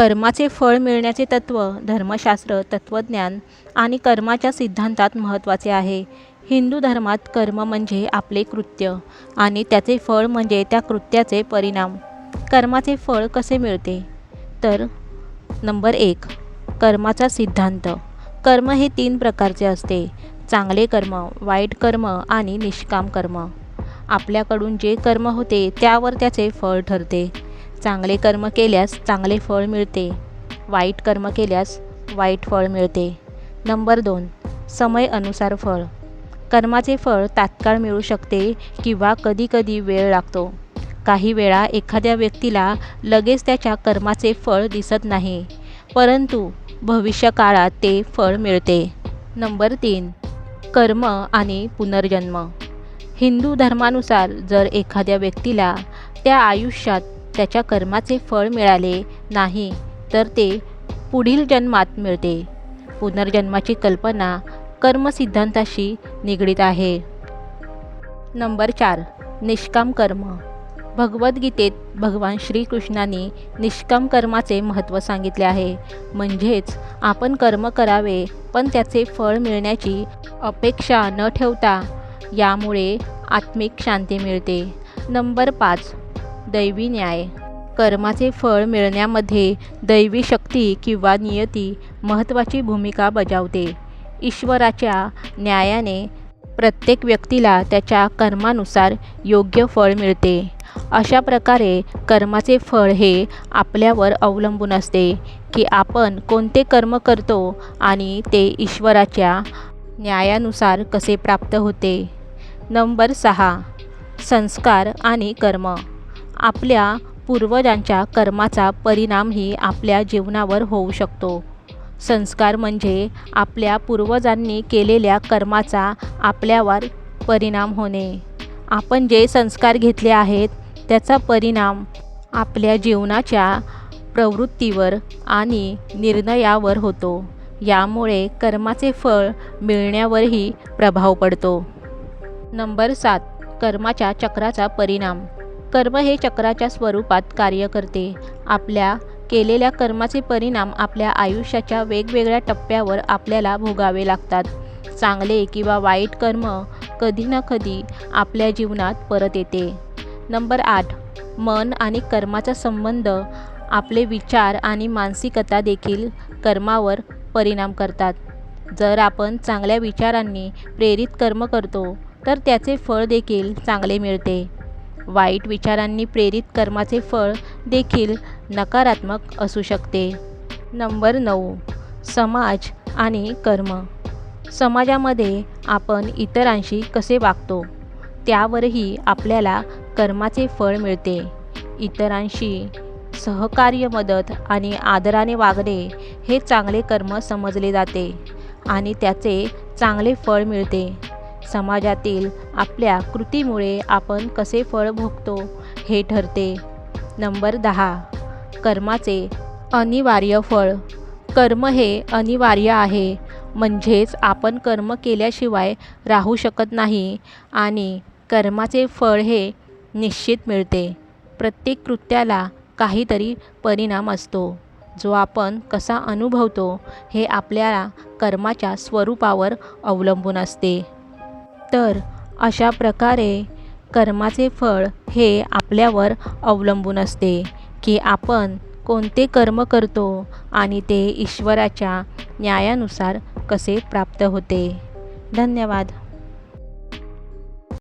कर्माचे फळ मिळण्याचे तत्त्व धर्मशास्त्र तत्त्वज्ञान आणि कर्माच्या सिद्धांतात महत्त्वाचे आहे. हिंदू धर्मात कर्म म्हणजे आपले कृत्य आणि त्याचे फळ म्हणजे त्या कृत्याचे परिणाम. कर्माचे फळ कसे मिळते? तर नंबर एक कर्माचा सिद्धांत. कर्म हे तीन प्रकारचे असते. चांगले कर्म वाईट कर्म आणि निष्काम कर्म. आपल्याकडून जे कर्म होते त्यावर त्याचे फळ ठरते. चांगले कर्म केल्यास चांगले फळ मिळते. वाईट कर्म केल्यास वाईट फळ मिळते. नंबर दोन समय अनुसार फळ. कर्माचे फळ तात्काळ मिळू शकते किंवा कधीकधी वेळ लागतो. काही वेळा एखाद्या व्यक्तीला लगेच त्याच्या कर्माचे फळ दिसत नाही परंतु भविष्यकाळात ते फळ मिळते. नंबर तीन कर्म आणि पुनर्जन्म. हिंदू धर्मानुसार जर एखाद्या व्यक्तीला त्या आयुष्यात त्याच्या कर्माचे फळ मिळाले नाही तर ते पुढील जन्मात मिळते. पुनर्जन्माची कल्पना कर्मसिद्धांताशी निगडीत आहे. नंबर चार. निष्काम कर्म. भगवद्गीतेत भगवान श्रीकृष्णाने निष्काम कर्माचे महत्त्व सांगितले आहे. म्हणजेच आपण कर्म करावे पण त्याचे फळ मिळण्याची अपेक्षा न ठेवता यामुळे आत्मिक शांती मिळते. नंबर पाच. दैवी न्याय. कर्माचे फळ मिळण्यामध्ये दैवी शक्ती किंवा नियती महत्त्वाची भूमिका बजावते. ईश्वराच्या न्यायाने प्रत्येक व्यक्तीला त्याच्या कर्मानुसार योग्य फळ मिळते. अशा प्रकारे कर्माचे फळ हे आपल्यावर अवलंबून असते की आपण कोणते कर्म करतो आणि ते ईश्वराच्या न्यायानुसार कसे प्राप्त होते. नंबर सहा. संस्कार आणि कर्म. आपल्या पूर्वजांच्या कर्माचा परिणामही आपल्या जीवनावर होऊ शकतो. संस्कार म्हणजे आपल्या पूर्वजांनी केलेल्या कर्माचा आपल्यावर परिणाम होणे. आपण जे संस्कार घेतले आहेत त्याचा परिणाम आपल्या जीवनाच्या प्रवृत्तीवर आणि निर्णयावर होतो. यामुळे कर्माचे फळ मिळण्यावरही प्रभाव पडतो. नंबर सात. कर्माच्या चक्राचा परिणाम. कर्म हे चक्राच्या स्वरूपात कार्य करते. आपल्या केलेल्या कर्माचे परिणाम आपल्या आयुष्याच्या वेगवेगळ्या टप्प्यावर आपल्याला भोगावे लागतात. चांगले किंवा वाईट कर्म कधी ना कधी आपल्या जीवनात परत येते. नंबर आठ. मन आणि कर्माचा संबंध आपले विचार आणि मानसिकता देखील कर्मावर परिणाम करतात. जर आपण चांगल्या विचारांनी प्रेरित कर्म करतो तर त्याचे फळ देखील चांगले मिळते. वाईट विचारांनी प्रेरित कर्माचे फळ देखील नकारात्मक असू शकते. नंबर नऊ समाज आणि कर्म. समाजामध्ये आपण इतरांशी कसे वागतो? त्यावरही आपल्याला कर्माचे फळ मिळते. इतरांशी सहकार्य मदत आणि आदराने वागणे हे चांगले कर्म समजले जाते आणि त्याचे चांगले फळ मिळते. समाजातील आपल्या कृतीमुळे आपण कसे फळ भोगतो हे ठरते. नंबर दहा. कर्माचे अनिवार्य फळ. कर्म हे अनिवार्य आहे. म्हणजेच आपण कर्म केल्याशिवाय राहू शकत नाही आणि कर्माचे फळ हे निश्चित मिळते. प्रत्येक कृत्याला काहीतरी परिणाम असतो. जो आपण कसा अनुभवतो हे आपल्याला कर्माच्या स्वरूपावर अवलंबून असते. तर अशा प्रकारे कर्माचे फळ हे आपल्यावर अवलंबून असते की आपण कोणते कर्म करतो आणि ते ईश्वराच्या न्यायानुसार कसे प्राप्त होते. धन्यवाद.